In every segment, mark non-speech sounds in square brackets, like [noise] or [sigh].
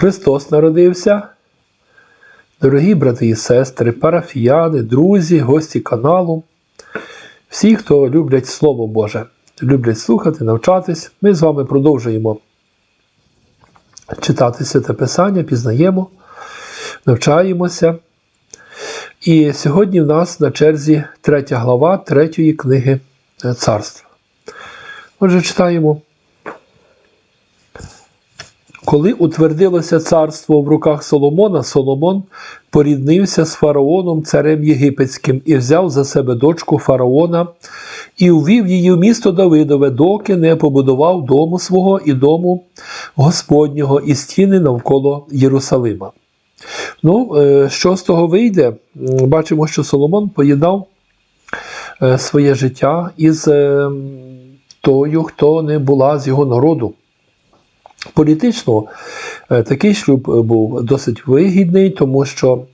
Христос народився. Дорогі брати і сестри, парафіяни, друзі, гості каналу, всі, хто люблять Слово Боже, люблять слухати, навчатись, ми з вами продовжуємо читати Святе Писання, пізнаємо, навчаємося. І сьогодні в нас на черзі третя глава третьої книги царства. Отже, читаємо. Коли утвердилося царство в руках Соломона, Соломон поріднився з фараоном, царем єгипетським, і взяв за себе дочку фараона і увів її в місто Давидове, доки не побудував дому свого і дому Господнього і стіни навколо Єрусалима. Ну, е, що з того вийде? Бачимо, що Соломон поєднав е, своє життя із е, тою, хто не була з його народу. Політично е, такий шлюб е, був досить вигідний, тому що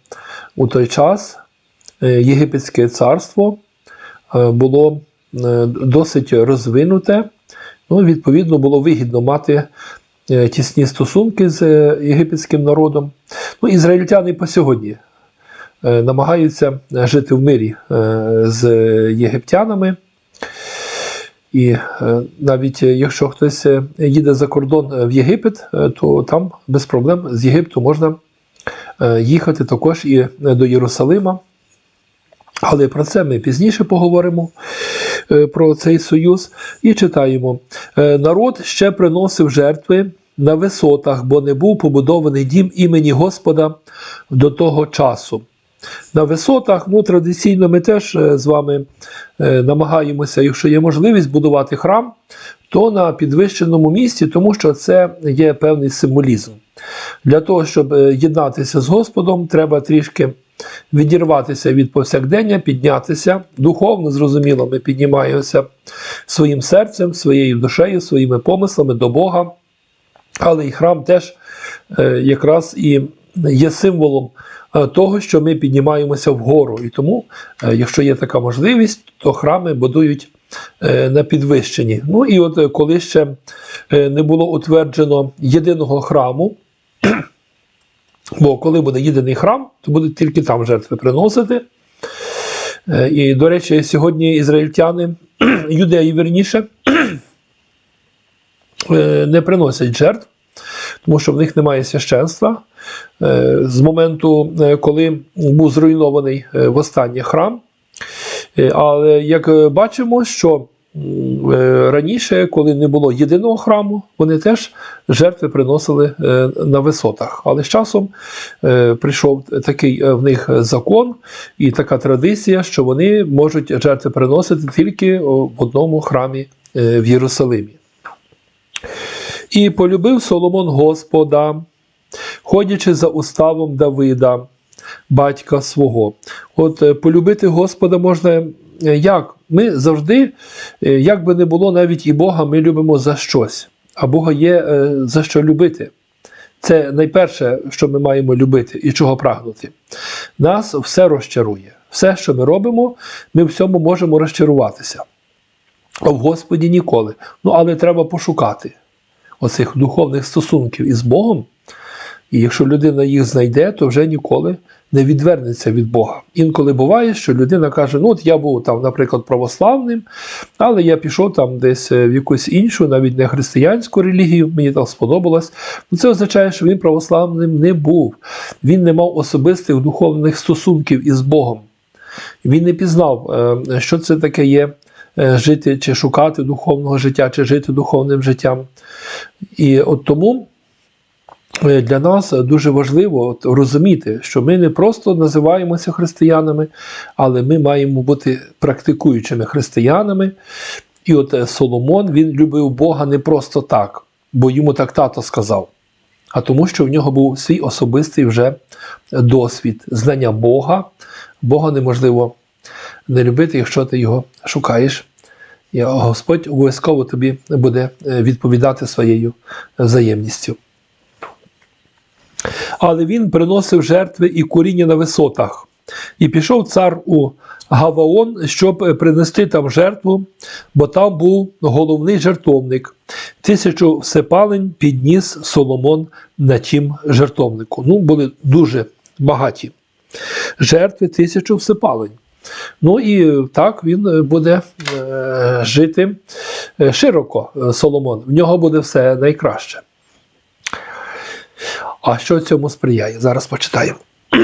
у той час е, Єгипетське царство було досить розвинуте. Ну, відповідно, було вигідно мати тісні стосунки з єгипетським народом. Ну, ізраїльтяни по сьогодні намагаються жити в мирі з єгиптянами. І е, навіть е, якщо хтось е, їде за кордон в Єгипет, то там без проблем з Єгипту можна їхати також і до Єрусалима. Але про це ми пізніше поговоримо про цей союз і читаємо: народ ще приносив жертви на висотах, бо не був побудований дім імені Господа до того часу. На висотах, ну, традиційно ми теж е, з вами е, намагаємося, якщо є можливість будувати храм, то на підвищеному місці, тому що це є певний символізм. Для того, щоб е, єднатися з Господом, треба трішки відірватися від повсякдення, піднятися. Духовно, зрозуміло, ми піднімаємося своїм серцем, своєю душею, своїми помислами до Бога. Але і храм теж якраз і є символом е, того, що ми піднімаємося вгору. І тому, е, якщо є така можливість, то храми будують е, на підвищенні. Ну і от коли ще не було утверджено єдиного храму, [clears throat] бо коли буде єдиний храм, то будуть тільки там жертви приносити. І, до речі, сьогодні ізраїльтяни, [clears throat] юдеї верніше, [clears throat] не приносять жертв, тому що в них немає священства. Е, З моменту, е, коли був зруйнований е, востаннє храм. Але як бачимо, що раніше, коли не було єдиного храму, вони теж жертви приносили на висотах. Але з часом прийшов такий в них закон і така традиція, що вони можуть жертви приносити тільки в одному храмі в Єрусалимі. І полюбив Соломон Господа, ходячи за уставом Давида, батька свого. От е, полюбити Господа можна е, як? Ми завжди, е, як би не було навіть і Бога, ми любимо за щось, а Бога є за що любити. Це найперше, що ми маємо любити і чого прагнути. Нас все розчарує. Все, що ми робимо, ми в цьому можемо розчаруватися. А в Господі ніколи. Ну, але треба пошукати оцих духовних стосунків із Богом. І якщо людина їх знайде, то вже ніколи не відвернеться від Бога. Інколи буває, що людина каже: ну от я був там, наприклад, православним, але я пішов там десь е, в якусь іншу, навіть не християнську релігію, мені там сподобалось. Ну це означає, що він православним не був. Він не мав особистих духовних стосунків із Богом. Він не пізнав, е, що це таке є жити чи шукати духовного життя, чи жити духовним життям. І от тому е, для нас дуже важливо розуміти, що ми не просто називаємося християнами, але ми маємо бути практикуючими християнами. І от е, Соломон він любив Бога не просто так, бо йому так тато сказав, а тому, що в нього був свій особистий вже досвід, знання Бога. Бога неможливо не любити, якщо ти його шукаєш. І Господь обов'язково тобі буде е, відповідати своєю взаємністю. Але він приносив жертви і куріння на висотах. І пішов цар у Гаваон, щоб е, принести там жертву, бо там був головний жертовник. Тисячу всепалень підніс Соломон на тім жертовнику. Ну, були дуже багаті жертви, тисячу всепалень. Ну і так він е, буде е, жити е, широко, Соломон. В нього буде все найкраще. А що цьому сприяє? Зараз почитаємо.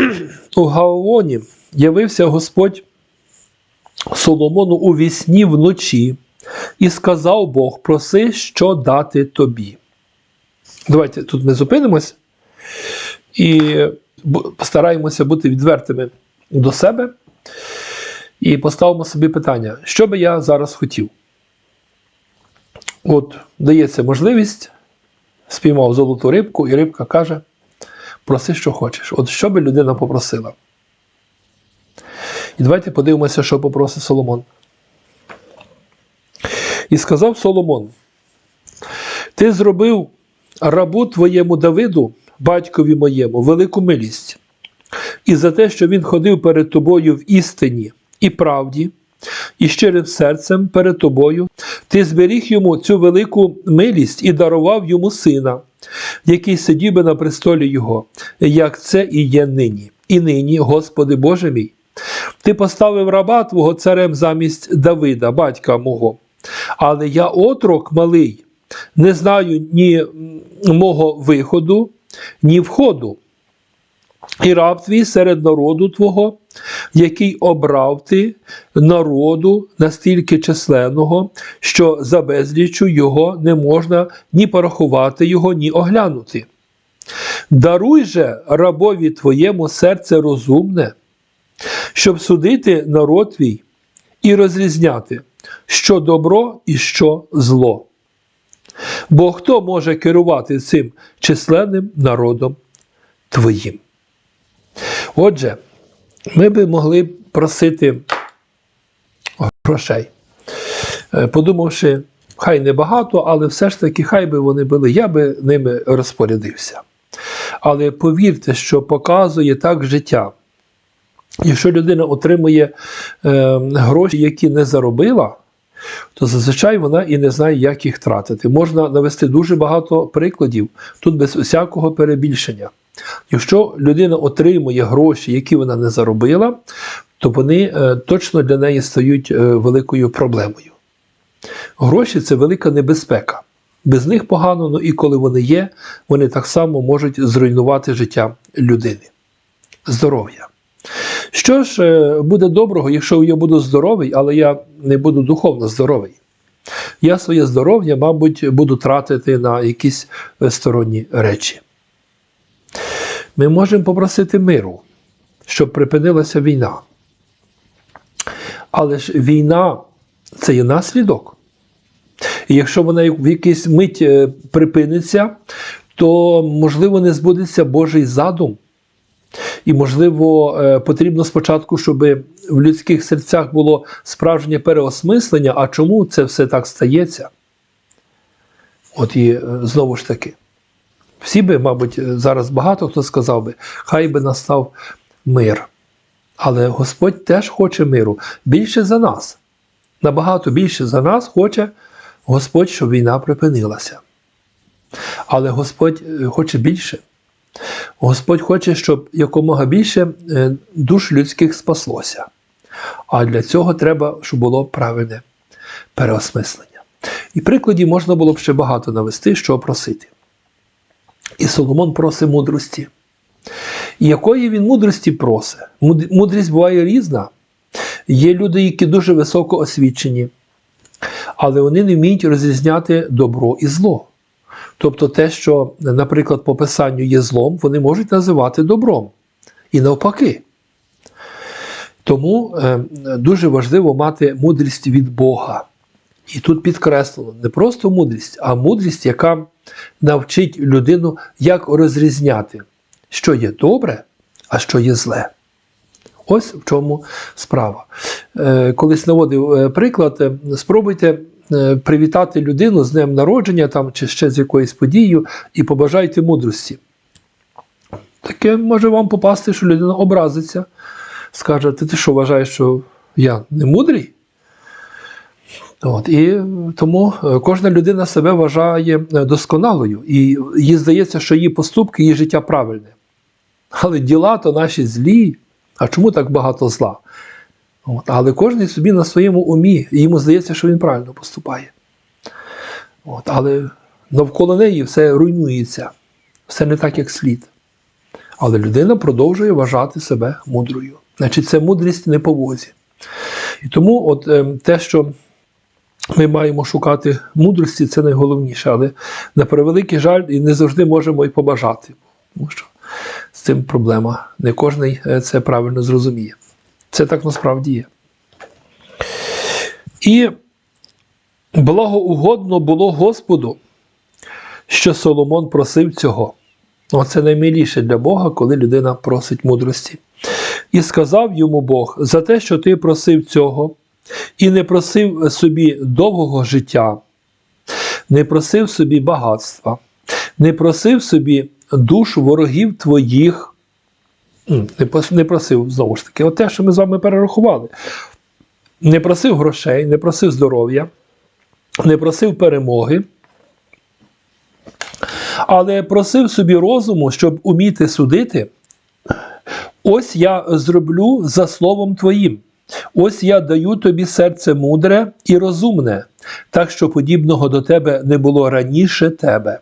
[clears throat] У Гаоні явився Господь Соломону у вісні вночі і сказав Бог: проси, що дати тобі. Давайте тут ми зупинимось і постараємося бути відвертими до себе і поставимо собі питання, що би я зараз хотів. От дається можливість, спіймав золоту рибку, і рибка каже: проси, що хочеш. От що би людина попросила. І давайте подивимося, що попросить Соломон. І сказав Соломон: Ти зробив рабу твоєму Давиду, батькові моєму, велику милість, і за те, що він ходив перед тобою в істині і правді, і щирим серцем перед тобою, ти зберіг йому цю велику милість і дарував йому сина, який сидів би на престолі його, як це і є нині. І нині, Господи Боже мій, ти поставив раба твого царем замість Давида, батька мого. Але я отрок малий, не знаю ні мого виходу, ні входу. І раб твій серед народу твого, який обрав ти народу настільки численного, що за безліччю його не можна ні порахувати його, ні оглянути. Даруй же рабові твоєму серце розумне, щоб судити народ твій і розрізняти, що добро і що зло. Бо хто може керувати цим численним народом твоїм? Отже, ми би могли просити грошей, Е, подумавши, хай не багато, але все ж таки, хай би вони були, я би ними розпорядився. Але повірте, що показує так життя. Якщо людина отримує е, гроші, які не заробила, то зазвичай вона і не знає, як їх тратити. Можна навести дуже багато прикладів, тут без усякого перебільшення. Якщо людина отримує гроші, які вона не заробила, то вони е, точно для неї стають е, великою проблемою. Гроші це велика небезпека. Без них погано, ну і коли вони є, вони так само можуть зруйнувати життя людини. Здоров'я. Що ж е, буде доброго, якщо я буду здоровий, але я не буду духовно здоровий? Я своє здоров'я, мабуть, буду тратити на якісь сторонні речі. Ми можемо попросити миру, щоб припинилася війна. Але ж війна це є наслідок. І якщо вона в якийсь мить е, припиниться, то можливо не збудеться Божий задум. І, можливо, е, потрібно спочатку, щоб в людських серцях було справжнє переосмислення, а чому це все так стається? От і е, знову ж таки, всі би, мабуть, е, зараз багато хто сказав би, хай би настав мир. Але Господь теж хоче миру більше за нас. Набагато більше за нас хоче Господь, щоб війна припинилася. Але Господь е, хоче більше. Господь хоче, щоб якомога більше е, душ людських спаслося. А для цього треба, щоб було правильне переосмислення. І прикладів можна було б ще багато навести, що просити. І Соломон просить мудрості. І якої він мудрості просить? Мудрість буває різна. Є люди, які дуже високо освічені, але вони не вміють розрізняти добро і зло. Тобто те, що, наприклад, по писанню є злом, вони можуть називати добром. І навпаки. Тому е, дуже важливо мати мудрість від Бога. І тут підкреслено не просто мудрість, а мудрість, яка навчить людину, як розрізняти, що є добре, а що є зле. Ось в чому справа. Е, Колись наводив е, приклад, е, спробуйте привітати людину з днем народження там, чи ще з якоюсь подією і побажайте мудрості. Таке може вам попасти, що людина образиться, скаже, ти що вважаєш, що я не мудрий? От, і тому е, кожна людина себе вважає е, досконалою, і їй здається, що її поступки, її життя правильне. Але діла то наші злі. А чому так багато зла? От, але кожен собі на своєму умі, і йому здається, що він правильно поступає. От, але навколо неї все руйнується, все не так, як слід. Але людина продовжує вважати себе мудрою. Значить, це мудрість не по возі. І тому от, е, те, що ми маємо шукати мудрості, це найголовніше. Але на превеликий жаль, і не завжди можемо і побажати. Тому що з цим проблема. Не кожен це правильно зрозуміє. Це так насправді є. І благоугодно було Господу, що Соломон просив цього. Оце наймиліше для Бога, коли людина просить мудрості. І сказав йому Бог: за те, що ти просив цього, і не просив собі довгого життя, не просив собі багатства, не просив собі душ ворогів твоїх. Не просив знову ж таки, от те, що ми з вами перерахували. Не просив грошей, не просив здоров'я, не просив перемоги, але просив собі розуму, щоб уміти судити. Ось я зроблю за словом твоїм. Ось я даю тобі серце мудре і розумне, так що подібного до тебе не було раніше тебе.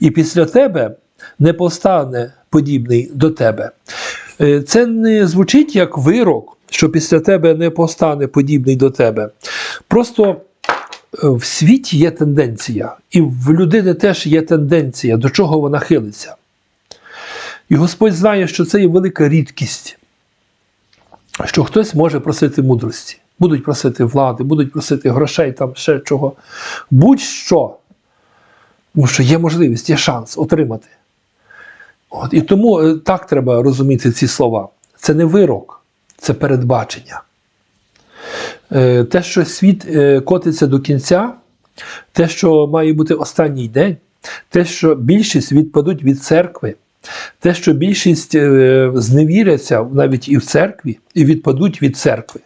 І після тебе не постане подібний до тебе. Е, Це не звучить як вирок, що після тебе не постане подібний до тебе. Просто е, в світі є тенденція, і в людини теж є тенденція, до чого вона хилиться. І Господь знає, що це є велика рідкість, що хтось може просити мудрості, будуть просити влади, будуть просити грошей, там ще чого. Будь-що. Тому що є можливість, є шанс отримати. От, і тому е, так треба розуміти ці слова. Це не вирок, це передбачення. Е, Те, що світ е, котиться до кінця, те, що має бути останній день, те, що більшість відпадуть від церкви, те, що більшість е, зневіряться навіть і в церкві, і відпадуть від церкви,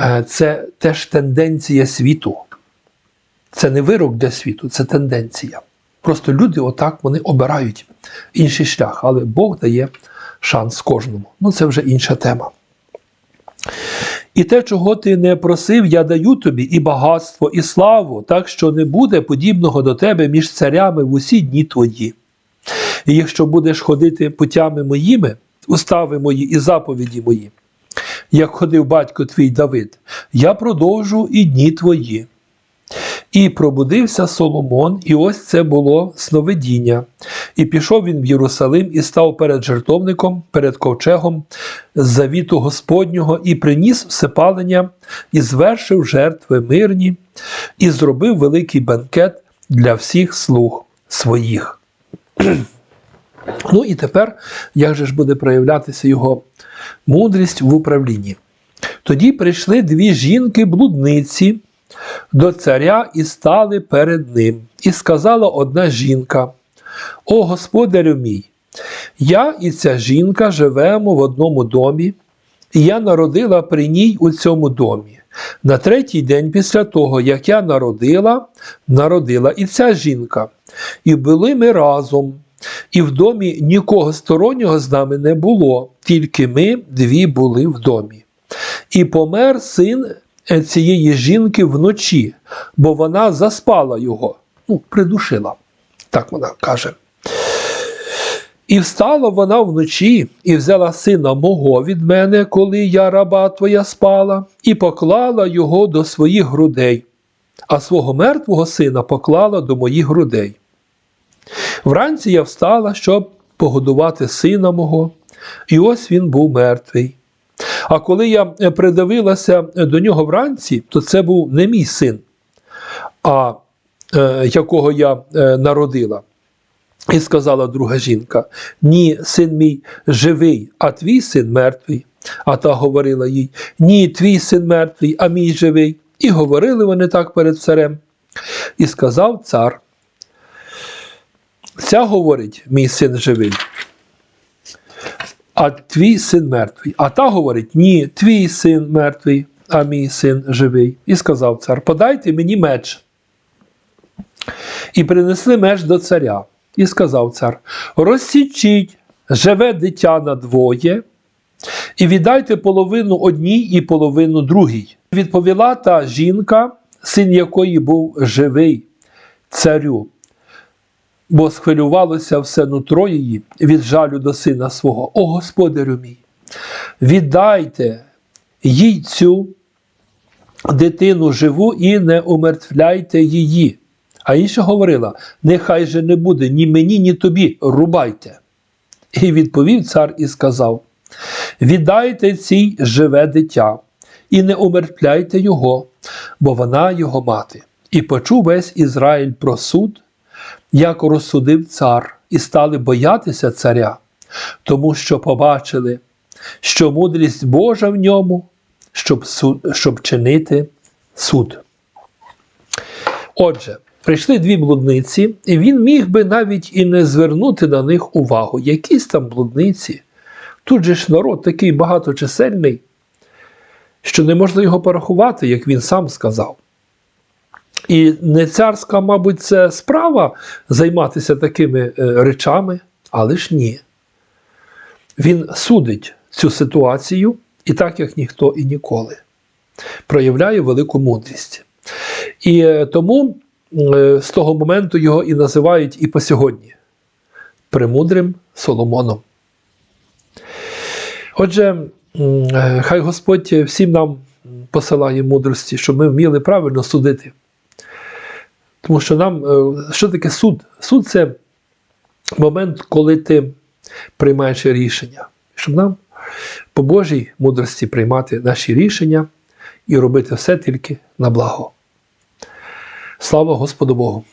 е, це теж тенденція світу. Це не вирок для світу, це тенденція. Просто люди отак вони обирають інший шлях, але Бог дає шанс кожному. Ну це вже інша тема. І те, чого ти не просив, я даю тобі і багатство, і славу, так що не буде подібного до тебе між царями в усі дні твої. І якщо будеш ходити путями моїми, устави мої і заповіді мої, як ходив батько твій Давид, я продовжу і дні твої. І пробудився Соломон, і ось це було сновидіння. І пішов він в Єрусалим і став перед жертовником, перед ковчегом завіту Господнього, і приніс всепалення, і звершив жертви мирні, і зробив великий бенкет для всіх слуг своїх. Ну і тепер, як же ж буде проявлятися його мудрість в управлінні? Тоді прийшли дві жінки-блудниці до царя і стали перед ним. І сказала одна жінка: О господарю мій, я і ця жінка живемо в одному домі, і я народила при ній у цьому домі. На третій день після того, як я народила, народила і ця жінка. І були ми разом. І в домі нікого стороннього з нами не було, тільки ми дві були в домі. І помер син е, цієї жінки вночі, бо вона заспала його, ну, придушила, так вона каже. І встала вона вночі і взяла сина мого від мене, коли я раба твоя спала, і поклала його до своїх грудей, а свого мертвого сина поклала до моїх грудей. Вранці я встала, щоб погодувати сина мого, і ось він був мертвий. А коли я е, придивилася до нього вранці, то це був не мій син, а е, якого я е, народила. І сказала друга жінка: Ні, син мій живий, а твій син мертвий. А та говорила їй: Ні, твій син мертвий, а мій живий. І говорили вони так перед царем. І сказав цар. Ця говорить, мій син живий, а твій син мертвий. А та говорить, ні, твій син мертвий. а мій син живий. І сказав цар: Подайте мені меч. І принесли меч до царя. І сказав цар: Розсічіть живе дитя на двоє, і віддайте половину одній і половину другій. Відповіла та жінка, син якої був живий царю, бо схвилювалося все нутро її від жалю до сина свого. О господарю мій, віддайте їй цю дитину живу і не умертвляйте її. А інша говорила: нехай же не буде ні мені, ні тобі, рубайте. І відповів цар і сказав: Віддайте цій живе дитя, і не умертвляйте його, бо вона його мати. І почув весь Ізраїль про суд, як розсудив цар, і стали боятися царя, тому що побачили, що мудрість Божа в ньому, щоб, щоб чинити суд. Отже, прийшли дві блудниці, і він міг би навіть і не звернути на них увагу. Якісь там блудниці. Тут же ж народ такий багаточисельний, що не можна його порахувати, як він сам сказав. І не царська, мабуть, це справа займатися такими е, речами, але ж ні. Він судить цю ситуацію і так, як ніхто і ніколи, проявляє велику мудрість. І е, тому е, з того моменту його і називають і по сьогодні премудрим Соломоном. Отже, хай Господь всім нам посилає мудрості, щоб ми вміли правильно судити. Тому що нам, е, що таке суд? Суд це момент, коли ти приймаєш рішення. Щоб нам по Божій мудрості приймати наші рішення і робити все тільки на благо. Слава Господу Богу!